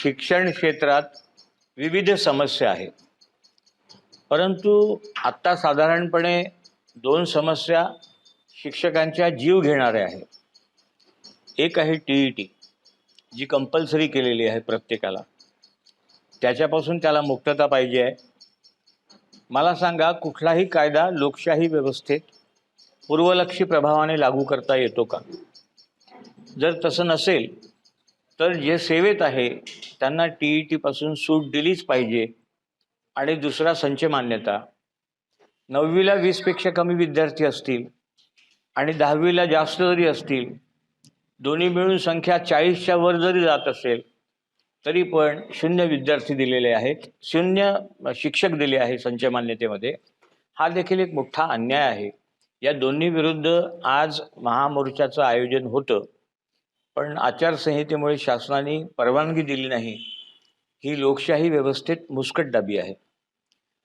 शिक्षण क्षेत्रात विविध समस्या आहेत. परंतु आत्ता साधारणपणे दोन समस्या शिक्षकांच्या जीव घेणाऱ्या आहेत. एक आहे T E T G compulsory केलेली आहे प्रत्येकाला. त्याच्यापासून त्याला मुक्तता पाहिजे आहे. मला सांगा कुठलाही कायदा लोकशाही व्यवस्थेत पूर्वलक्षी प्रभावाने लागू करता येतो का? जर तसं नसेल तर जे सेवेत आहे त्यांना टी ई टीपासून सूट दिलीच पाहिजे. आणि दुसरा संच मान्यता. नववीला वीसपेक्षा कमी विद्यार्थी असतील आणि दहावीला जास्त जरी असतील दोन्ही मिळून संख्या चाळीसच्या वर जरी जात असेल तरी पण शून्य विद्यार्थी दिलेले आहेत. शून्य शिक्षक दिले आहे संच मान्यतेमध्ये. हा देखील एक मोठा अन्याय आहे. या दोन्ही विरुद्ध आज महामोर्चाचं आयोजन होतं. पण आचारसंहितेमुळे शासनाने परवानगी दिली नाही. ही लोकशाही व्यवस्थेत मुस्कट डाबी आहे.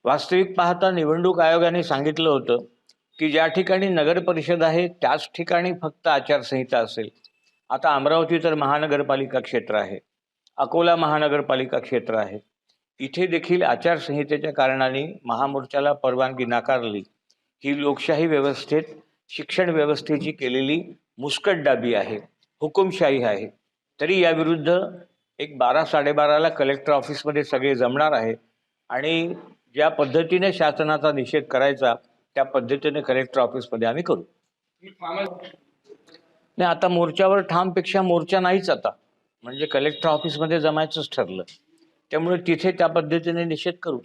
वास्तविक पाहता निवडणूक आयोगाने सांगितलं होतं की ज्या ठिकाणी नगरपरिषद आहे त्याच ठिकाणी फक्त आचारसंहिता असेल. आता अमरावती तर महानगरपालिका क्षेत्र आहे. अकोला महानगरपालिका क्षेत्र आहे. इथे देखील आचारसंहितेच्या कारणाने महामोर्चाला परवानगी नाकारली. ही लोकशाही व्यवस्थेत शिक्षण व्यवस्थेची केलेली मुस्कट डाबी आहे. हुकुमशाही आहे. तरी याविरुद्ध एक बारा साडेबाराला कलेक्टर ऑफिसमध्ये सगळे जमणार आहे. आणि ज्या पद्धतीने शासनाचा निषेध करायचा त्या पद्धतीने कलेक्टर ऑफिसमध्ये आम्ही करू. नाही आता मोर्चावर ठामपेक्षा मोर्चा नाहीच आता. म्हणजे कलेक्टर ऑफिसमध्ये जमायचंच ठरलं. त्यामुळे तिथे त्या पद्धतीने निषेध करू.